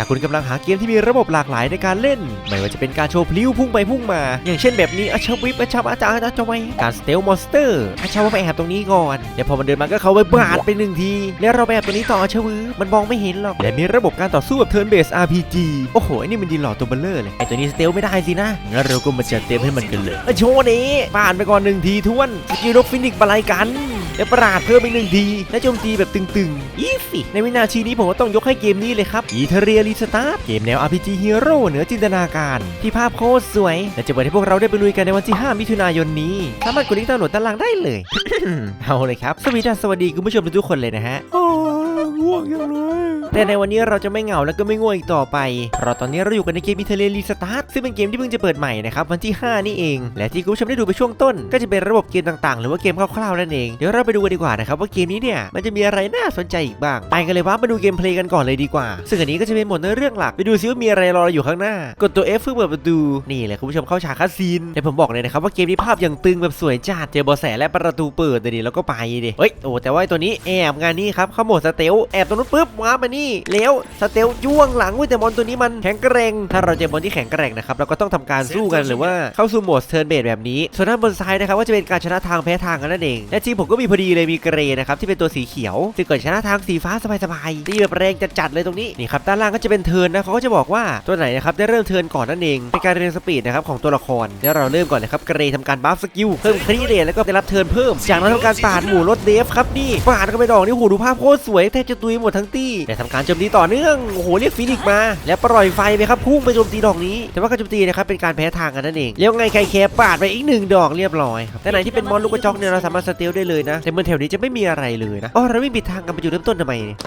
ถ้าคุณกำลังหาเกมที่มีระบบหลากหลายในการเล่น ไม่ว่าจะเป็นการโชว์พลิ้วพุ่งไปพุ่งมา อย่างเช่นแบบนี้อาชวิปอาชาอาจารย์อาจารย์การสเตลมอนสเตอร์อาชาว่าไปแอบตรงนี้ก่อนเดี๋ยวพอมันเดินมาก็เขาไปบาดไปหนึ่งที แล้วเราไปแอบตรงนี้ต่ออาชวือมันมองไม่เห็นหรอกและมีระบบการต่อสู้แบบเทิร์นเบส RPG โอ้โหไอ้นี่มันดีหล่อตัวเบลเลอร์เลยไอ้ตัวนี้สเตลไม่ได้สินะงั้นเราก็มาจัดเต็มให้มันกันเลยอะโชวนี้ผ่านไปก่อนหนึ่งทีทวนสกิลนกฟินิกบาลายกัน และประหลาดเพิ่มอีกหนึ่งทีและโจมตีแบบตึงๆ อีสิในวินาทีนี้ผมก็ต้องยกให้เกมนี้เลยครับอีเทเรียรีสตาร์เกมแนว RPG Hero เหนือจินตนาการ ที่ภาพโคตรสวย และจะเปิดให้พวกเราได้ไปลุยกันในวันที่ 5 มิถุนายนนี้ สามารถกดลิงก์ดาวน์โหลดด้านล่างได้เลยเอาเลยครับสวัสดีสวัสดีคุณผู้ชมทุกคนเลยนะฮะโอ้ง่วงยังเลย แต่ในวันนี้เราจะไม่เหงาแล้วก็ไม่ง่วงอีกต่อไป เพราะตอนนี้เราอยู่กันในเกมอิเทเลียรีสตาร์ซึ่งเป็นเกมที่เพิ่งจะเปิดใหม่นะครับวันที่ 5 นี่เอง และที่คุณผู้ชมได้ดูไปช่วงต้น ก็จะเป็นระบบเกมต่างๆ หรือว่าเกมคร่าวๆนั่นเองเดี๋ยวเราไปดูกันดีกว่านะครับว่าเกมนี้เนี่ยมันจะมีอะไรน่าสนใจอีกบ้างไปกันเลยว่ามาดูเกมเพลย์กันก่อนเลยดีกว่า ซึ่งอันนี้ก็จะเป็นหมดในเรื่องหลักไปดูซิว่ามีอะไรรอเราอยู่ข้างหน้ากดตัว F เพื่อเปิดประตูนี่แหละคุณผู้ชมเข้าฉากคัสซีนแต่ผมบอกเลยนะครับว่าเกมนี้ภาพอย่างตึงแบบสวยจัดเจอบอแสและประตูเปิดเดี๋ยวนี้แล้วก็ไปดิเฮ้ยโอ้แต่ว่าตัวนี้แอบงานนี้ครับเข้าโหมดสเตลแอบตรงนู้นปุ๊บว้ามานี่แล้วสเตลย่วงหลังเว้ยแต่มอนตัวนี้มันแข็งแกร่ง ถ้าเราเจอมอนที่แข็งแกร่งนะครับเราก็ต้องทำการสู้กันหรือว่าเข้าสู่โหมดเทิร์นเบสแบบนี้ ส่วนด้านบนซ้ายนะครับว่าจะเป็นการชนะทางแพ้ทางกันนั่นเองและทีมผมก็มีพอดีเลยมีเกรย์นะครับที่เป็นตัวสีเขียวซึ่งเกิดชนะทางสีฟ้าสบายๆตีแบบแรงจัดๆเลยตรงนี้นี่ครับด้านล่างก็จะเป็นเทิร์นนะเขาก็จะบอกว่าตัวไหนนะครับได้เริ่มเทิร์นก่อนนั่นเองเป็นการเรียนสปีดนะครับของตัวละครแล้วเราเริ่มก่อนเลยครับเกรย์ทำการบัฟสกิลเพิ่มครีเรทแล้วก็ได้รับเทิร์นเพิ่ม จากนั้นทำการปาดหมู่รถเดฟครับนี่ปาดเข้าไปดอกนี่โอ้โหดูภาพโคตรสวยแทบจะตุยหมดทั้งตี้แต่ทำการโจมตีต่อเนื่องโอ้โหเรียกฟินิกมา แล้วปล่อยไฟไปครับพุ่งไปโจมตีดอกนี้ แต่ว่าการโจมตีนะครับเป็นการแพ้ทางกันนั่นเองแล้วไงใครแคร์ปาดไปอีกหนึ่งดอกเรียบร้อยครับแต่ไหนที่เป็นมอนลูกกระจอกเนี่ยเราสามารถสเตลได้เลยนะแต่เมืองแถวนี้จะไม่มีอะไรเลยนะอ๋อเราไม่มีทางกันไปจุดเริ่มต้นทำไมเนี่ย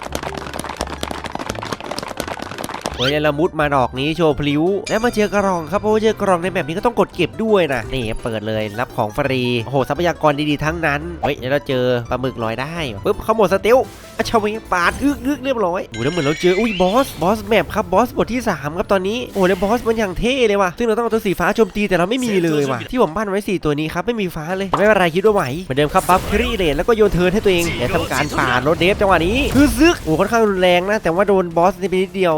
เฮ้ยแล้วละมุดมาดอกนี้โชว์พลิ้ว แล้วมาเจอกระรองครับเพราะว่าเจอกระรองในแบบนี้ก็ต้องกดเก็บด้วยนะนี่เปิดเลยรับของฟรีโอ้โหทรัพยากรดีๆทั้งนั้นเฮ้ยแล้วเราเจอปลาหมึกลอยได้ปุ๊บเขาหมดสเตลอาชาวิงปาดอึกอึกเรียบร้อยโอ้แล้วเหมือนเราเจออุ้ยบอสบอสแมปครับบอสบทที่ 3 ครับตอนนี้โอ้แล้วบอสมันอย่างเท่เลยว่ะซึ่งเราต้องเอาตัวสีฟ้าโจมตีแต่เราไม่มีเลยว่ะที่ผมปั้นไว้สี่ตัวนี้ครับไม่มีฟ้าเลยไม่เป็นไรคิดว่าไหวเหมือนเดิมครับบัฟครีเลนแล้วก็โยนเทิร์นให้ตัวเองและทำการปาดรถเดฟจังหวะนี้คือซึกโอ้ค่อนข้างรุนแรงนะแต่ว่าโดนบอสในไปนิดเดียว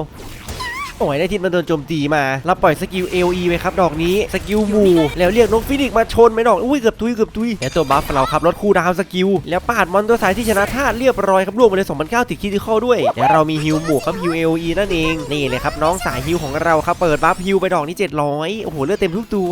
โอ้ยได้ทิศมันโดนโจมตีมาเราปล่อยสกิล LE ไปครับดอกนี้สกิลหมู่แล้วเรียกนกฟินิกซ์มาชนไหมดอกอุ้ยเกือบตุยเกือบตุยแล้วตัวบัฟเราครับลดคูลดาวน์สกิลแล้วปาดมอนตัวสายที่ชนะธาตุเรียบร้อยครับรวมไปเลย2,009ติดคิดที่เข้าด้วยแล้วเรามีฮิวหมู่ครับฮิว LE นั่นเองนี่เลยครับน้องสายฮิวของเราครับเปิดบัฟฮิวไปดอกนี้700โอ้โหเลือดเต็มทุกตัว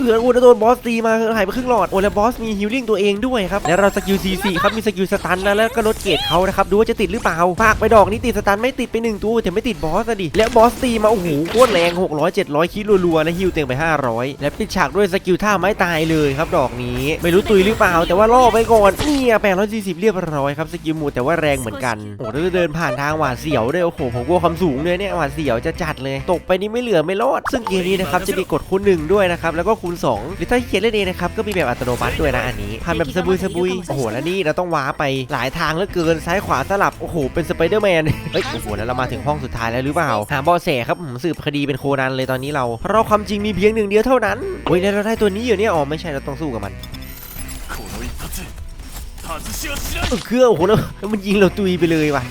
เอือนอุณโดนบอสตีมาหายไปครึ่งหลอดโอ้แล้วบอสมีฮิลลิ่งตัวเองด้วยครับแล้วเราสกิล C4 ครับมีสกิลสตันนะแล้วก็ลดเกรดเขานะครับดูว่าจะติดหรือเปล่าปากไปดอกนี้ติดสตันไม่ติดไปหนึ่งตัวแต่ไม่ติดบอสอะดิแล้วบอสตีมาโอ้โหโคตรแรง600 700คิดรัวๆและฮิลเต็งไป 500 และปิดฉากด้วยสกิลท่าไม้ตายเลยครับดอกนี้ ไม่รู้ตุยหรือเปล่า แต่ว่าล่อไปก่อนเนี่ย840เรียบร้อยครับสกิลหมูแต่ว่าแรงเหมือนกันโอ้โหแล้เดินผ่านทางหวาดเสียวด้วยโอ้โหผมกลัวความสูงเลยเนี่ยหวาดเสียวจะจัดเลย ตกไปนี่ไม่เหลือไม่รอด ซึ่งเกมนี้นะครับจะมีกดคูณหนึ่งด้วยนะครับแล้วก็คูคูณ2าที่เขียนเล่นเองนะครับ ก็มีแบบอัตโนมัติด้วยนะอันนี้ผ่นแบบสบุยสบุยโอ้โหแล้วนี่เราต้องว้าไปหลายทางเหลือเกินซ้ายขวาสลับโอ้โหเป็นสไปเดอร์แมนเฮ้ยโอ้โหแล้วเรามาถึงห้องสุดท้ายแล้วหรือเปล่าหาบอแสครับสืบคดีเป็นโคนันเลยตอนนี้เราเพราะความจริงมีเพียงหนึ่งเดียวเท่านั้นโอ้ยแล้วเราได้ตัวนี้อยู่เนี่ยอ๋อไม่ใช่เราต้องสู้กับมันเออเครื่องโอ้โหแล้วมันยิงเราตุยไปเลยว่ะ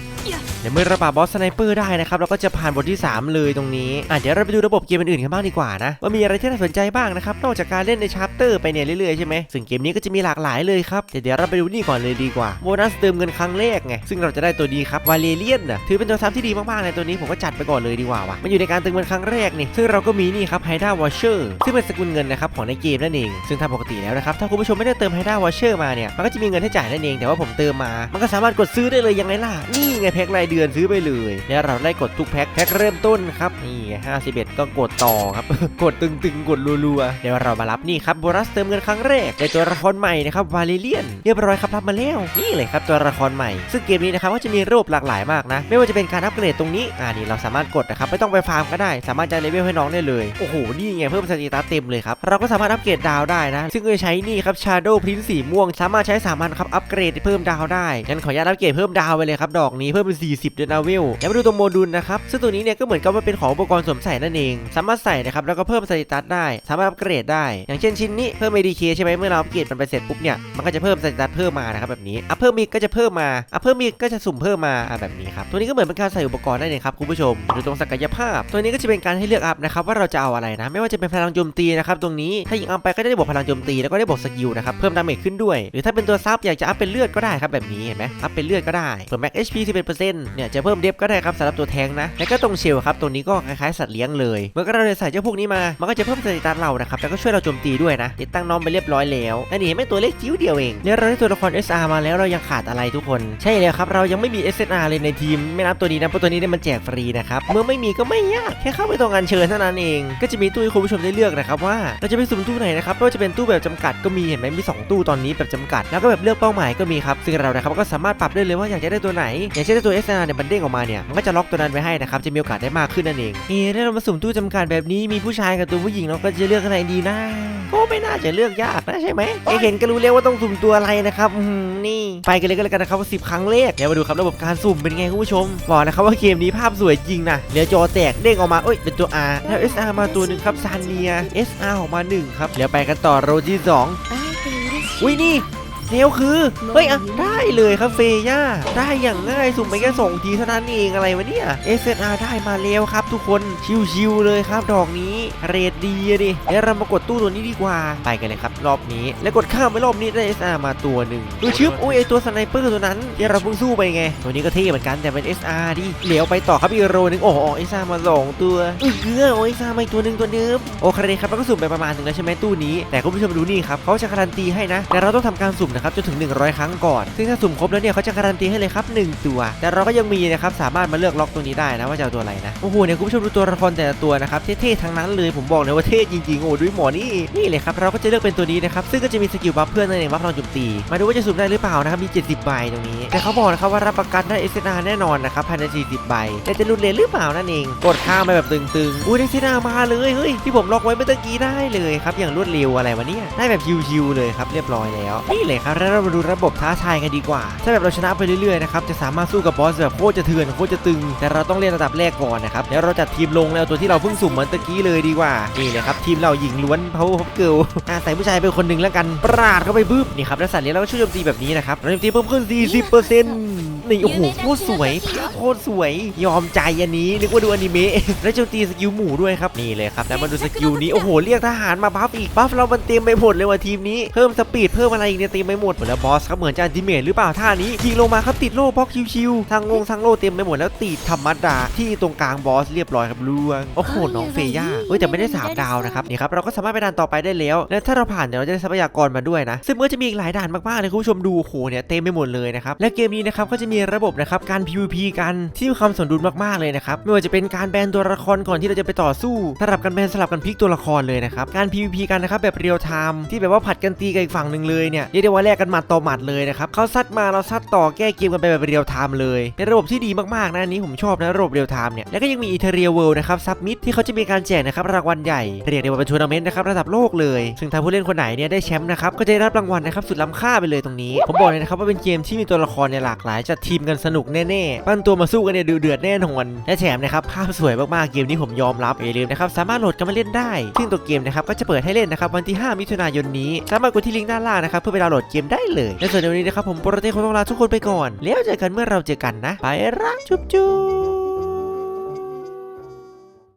เดี๋ยวเมื่อเราปราบบอสสไนเปอร์ได้นะครับเราก็จะผ่านบทที่ 3 เลยตรงนี้อะเดี๋ยวเราไปดูระบบเกมอื่นๆกันบ้างดีกว่านะว่ามีอะไรที่น่าสนใจบ้างนะครับนอกจากการเล่นในชาร์เตอร์ไปเนี่ยเรื่อยๆใช่ไหมซึ่งเกมนี้ก็จะมีหลากหลายเลยครับแต่เดี๋ยวเราไปดูนี่ก่อนเลยดีกว่าโบนัสเติมเงินครั้งแรกไงซึ่งเราจะได้ตัวดีครับวาเลเลียนน่ะถือเป็นตัวซ้ำที่ดีมากๆในตัวนี้ผมก็จัดไปก่อนเลยดีกว่าว่ะมันอยู่ในการเติมเงินครั้งแรกนี่ซึ่งเราก็มีนี่ครับไฮด้าวอชเชอร์ซึ่งเป็นสกุลเงินนะครับของในเกมนั่นเอง ซึ่งถ้าปกติแล้วนะครับถ้าคุณผู้ชมไม่ได้เติมไฮด้าวอชเชอร์มาเนี่ยมันก็จะมีเงินให้จ่ายนั่นเองแต่ว่าผมเติมมา มันก็สามารถกดซื้อได้เลยยังไงล่ะนี่ไงแพ็ครเดือนซื้อไปเลย แล้วเราได้กดทุกแพ็คแพ็คเริ่มต้นครับนี่51 ก็กดต่อครับ กดตึงๆ กดรัวๆเดี๋ยวเรามารับนี่ครับโบนัสเติมเงินครั้งแรกในตัวละครใหม่นะครับวาเลเลียนเรียบร้อยครับรับมาแล้วนี่เลยครับตัวละครใหม่ ซึ่งเกมนี้นะครับก็จะมีรูปหลากหลายมากนะ ไม่ว่าจะเป็นการอัปเกรดตรงนี้อ่านี่เราสามารถกดนะครับไม่ต้องไปฟาร์มก็ได้ สามารถจะเลเวลให้น้องได้เลยโอ้โหนี่ไงเพิ่มสเตตัสเต็มเลยครับเราก็สามารถอัปเกรดดาวได้นะ ซึ่งจะใช้นี่ครับ Shadow Prince สีม่วง สามารถใช้สามัญครับอัปเกรดเพิ่มดาวได้งั้นขออนุญาตอัปเกรดเพิ่มดาวไปเลยครับดอกนี้เพิ่มเป็น40ด้วยนะเวลแล้วมาดูตรงโมดูลนะครับซึ่งตัวนี้เนี่ยก็เหมือนกับว่าเป็นของอุปกรณ์สวมใส่นั่นเอง สามารถใส่นะครับแล้วก็เพิ่มสเตตัสได้ สามารถอัปเกรดได้ อย่างเช่นชิ้นนี้เพิ่ม ADK ใช่ไหมเมื่อเราอัปเกรดมันไปเสร็จปุ๊บเนี่ยมันก็จะเพิ่มสเตตัสเพิ่มมานะครับแบบนี้อัพเพิ่มอีกก็จะเพิ่มมาอัพเพิ่มอีกก็จะสุ่มเพิ่มมาแบบนี้ครับตัวนี้ก็เหมือนเป็นการใส่อุปกรณ์ได้เลยครับคุณผู้ชมดูตรงศักยภาพ ตัวนี้ก็จะเป็นการให้เลือกอัพนะครับว่าเราจะเอาอะไรนะ ไม่ว่าจะเป็นพลังโจมตีนะครับตรงนี้ถ้ายิงอัพไปก็จะได้บวกพลังโจมตีแล้วก็ได้บวกสกิลนะครับเพิ่มดาเมจขึ้นด้วย หรือถ้าเป็นตัวซับอยากจะอัพเป็นเลือดก็ได้ครับแบบนี้เห็นไหมอัพเป็นเลือดก็ได้เพิ่มแม็ก HP 11%เเนี่ยจะเพิ่มเดฟก็ได้ครับสำหรับตัวแทงนะแล้วก็ตรงเชลครับตัวนี้ก็คล้ายๆสัตว์เลี้ยงเลยเมื่อเราใส่เจ้าพวกนี้มามันก็จะเพิ่มสเตตัสเรานะครับแล้วก็ช่วยเราโจมตีด้วยนะติดตั้งน้องไปเรียบร้อยแล้วอันนี้ไม่ตัวเล็กจิ๋วเดียวเองเนี่ยเราได้ตัวละคร SR มาแล้วเรายังขาดอะไรทุกคน ใช่แล้วครับเรายังไม่มี SR เลยในทีม ไม่นับตัวนี้นะเพราะตัวนี้เนี่ยมันแจกฟรีนะครับเมื่อไม่มีก็ไม่ยากแค่เข้าไปตรงงานเชิญเท่านั้นเอง ก็จะมีตู้ให้คุณผู้ชมได้เลือกนะครับว่าเราจะไปสุ่มตู้ไหนนะครับไม่ว่าจะเป็นตู้แบบจำกัดก็มีเห็นไหมมีสองตู้ตอนนี้แบบจำกัด แล้วก็แบบเลือกเป้าหมายก็มีครับซึ่งเรานะครับก็สามารถปรับได้เลยว่าอยากจะได้ตัวไหนอยางเช่นถ้ตัวาเนี่ยมันเด้งออกมาเนี่ยมันก็จะล็อกตัวนั้นไว้ให้นะครับจะมีโอกาสได้มากขึ้นนั่นเองเฮ้ยถ้าเรามาสุ่มตู้จำกัดแบบนี้มีผู้ชายกับตัวผู้หญิงเราก็จะเลือกอะไรดีนะก็ไม่น่าจะเลือกยากนะใช่ไหมไอเห็นก็รู้แล้วว่าต้องสุ่มตัวอะไรนะครับนี่ไปกันเลยก็แล้วกันนะครับว่าสิบครั้งเลขเดี๋ยวมาดูครับระบบการสุ่มเป็นไงคุณผู้ชมบอกนะครับว่าเกมนี้ภาพสวยจริงนะเหลือจอแตกเด้งออกมาเอ้ยเป็นตัว R แล้ว SR มาตัวหนึ่งครับซานเนีย SR ออกมา1ครับเดี๋ยวไปกันต่อโรจีสองอุ้ยนี่ เร็วคือ เฮ้ยอะได้เลยครับเฟย่าได้อย่างง่ายสุ่มไปแค่สองทีเท่านั้นเองอะไรวะเนี่ย SNR ได้มาแล้วครับ ทุกคนชิวๆเลยครับ ดอกนี้เรทดีอะดิเดี๋ยวเรามากดตู้ตัวนี้ดีกว่าไปกันเลยครับ รอบนี้ แล้วกดข้ามไปรอบนี้ได้ SR มาตัวหนึ่งดูชึบอุ้ยไอตัวสไนเปอร์ตัวนั้นที่เราเพิ่งสู้ไปไง ตัวนี้ก็เท่เหมือนกันแต่เป็น SR ดิเหลียวไปต่อครับอีกโรหนึงโอ้โห SR มาสองตัวเอ้ยเกลือโอ้ย SR มาอีกตัวหนึ่งตัวเดิมโอเคครับแล้วก็สุ่มไปประมาณหนึงแล้วใช่ไหมตู้นี้แต่คุณผู้ชมดูนี่ครับเขาจะการันตีให้นะ แต่เราต้องทำการสุ่มนะครับจนถึง 100 ครั้งก่อน ซึ่งถ้าสุ่มครบแล้วเนี่ยเขาจะการันตีให้เลยครับ 1 ตัว แต่เราก็ยังมีนะครับสามารถมาเลือกล็อกตรงนี้ได้นะว่าจะเอาตัวอะไรนะโอ้โหเนี่ยคุณผู้ชมดูตัวละครแต่ละตัวนะครับเท่ๆทั้งนั้นเลยผมบอกเลยว่าเท่จริงๆโอ้ด้วยหมอนี่นี่เลยครับเราก็จะเลือกเป็นตัวนี้นะครับซึ่งก็จะมีสกิลบัฟเพื่อนนั่นเองบัฟพลังโจมตีมาดูว่าจะสุ่มได้หรือเปล่านะครับมี 70 ใบตรงนี้ แต่เขาบอกนะครับว่ารับประกันได้ SNR แน่นอนนะครับภายใน 40 ใบแต่จะรุนเลนหรือเปล่านั่นเองกดข้ามไปแบบตึงๆอุ้ยได้ SNR มาเลยเฮ้ยที่ผมล็อกไว้เมื่อกี้ได้เลยครับอย่างรวดเร็วอะไรวะเนี่ยได้แบบชิวๆเลยครับเรียบร้อยแล้วนี่เลยครับแล้วเรามาดูระบบท้าทายกันดีกว่า ถ้าแบบเราชนะไปเรื่อยๆนะครับจะสามารถสู้กับบอสแบบโคตรจะเถื่อนโคตรจะตึง แต่เราต้องเล่นระดับแรกก่อนนะครับแล้วเราจัดทีมลงแล้วตัวที่เราเพิ่งสุ่มเหมือนตะกี้เลยดีกว่านี่เลยครับทีมเราหญิงล้วนเพาพับเกิลอาใส่ผู้ชายเป็นคนหนึ่งแล้วกันปราดเข้าไปบึ้บนี่ครับแล้วสัตว์เลี้ยงเราก็ช่วยโจมตีแบบนี้นะครับเราโจมตีเพิ่มขึ้น 40%นี่โอ้โหโคตรสวยภาพโคตรสวยยอมใจอันนี้นึกว่าดูอนิเมะแล้วโจมตีสกิลหมู่ด้วยครับนี่เลยครับแล้วมาดูสกิลนี้โอ้โหเรียกทหารมาบัฟอีกบัฟเรามันเต็มไปหมดเลยว่ะทีมนี้เพิ่มสปีดเพิ่มอะไรอีกเนี่ยเต็มไปหมดหมดแล้วบอสครับเหมือนจะอันติเมทหรือเปล่าท่านี้ยิงลงมาครับติดโล่บล็อกชิวๆทางลงทางโล่เต็มไปหมดแล้วติดธรรมดาที่ตรงกลางบอสเรียบร้อยครับล่วงโอ้โหน้องเฟย่าเฮ้ยแต่ไม่ได้สามดาวนะครับนี่ครับเราก็สามารถไปด่านต่อไปได้แล้วและถ้าเราผ่านเดี๋ยวเราจะได้ทรัพยากรมาด้วยนะซึ่งมันก็จะมีอีกหลายด่านมากๆเลยคุณผู้ชมดูโอ้โหเนี่ยเต็มไปหมดเลยนะครับและเกมนี้นะครับก็จะมีระบบนะครับการ PVP กันที่มีความสมดุลมากๆเลยนะครับไม่ว่าจะเป็นการแบนตัวละครก่อนที่เราจะไปต่อสู้สลับกันแบนสลับกันพลิกตัวละครเลยนะครับการ PVP กันนะครับแบบเรียลไทม์ที่แบบว่าผัดกันตีกับอีกฝั่งหนึ่งเลยเนี่ยเรียกได้ว่าแลกกันหมัดต่อหมัดเลยนะครับเขาซัดมาเราซัดต่อแก้เกมกันไปแบบเรียลไทม์เลยเป็นระบบที่ดีมากๆนะอันนี้ผมชอบนะระบบเรียลไทม์เนี่ยแล้วก็ยังมีอีเทเรียเวิลด์นะครับซับมิดที่เขาจะมีการแจกนะครับรางวัลใหญ่เรียกได้ว่าเป็นทัวร์นาเมนต์นะครับระดับโลกเลย ซึ่งถ้าผู้เล่นคนไหนเนี่ยได้แชมป์นะครับก็จะได้รับรางวัลนะครับสุดล้ำค่าไปเลยตรงนี้ ผมบอกเลยนะครับว่าเป็นเกมที่มีตัวละครเนี่ยหลากหลายจัดทีมกันสนุกแน่ๆปั้นตัวมาสู้กันเนี่ยดูเดือดแน่นอนและแถมนะครับภาพสวยมากๆเกมนี้ผมยอมรับอย่าลืมนะครับสามารถโหลดกันมาเล่นได้ ซึ่งตัวเกมนะครับก็จะเปิดให้เล่นนะครับวันที่ 5 มิถุนายนนี้ สามารถกดที่ลิงก์ด้านล่างนะครับเพื่อไปดาวน์โหลดเกมได้เลยและส่วนในวันนี้นะครับผมโปรเตคงต้องลาทุกคนไปก่อน แล้วเจอกันเมื่อเราเจอกันนะ ไปละจุ๊บจุ๊บ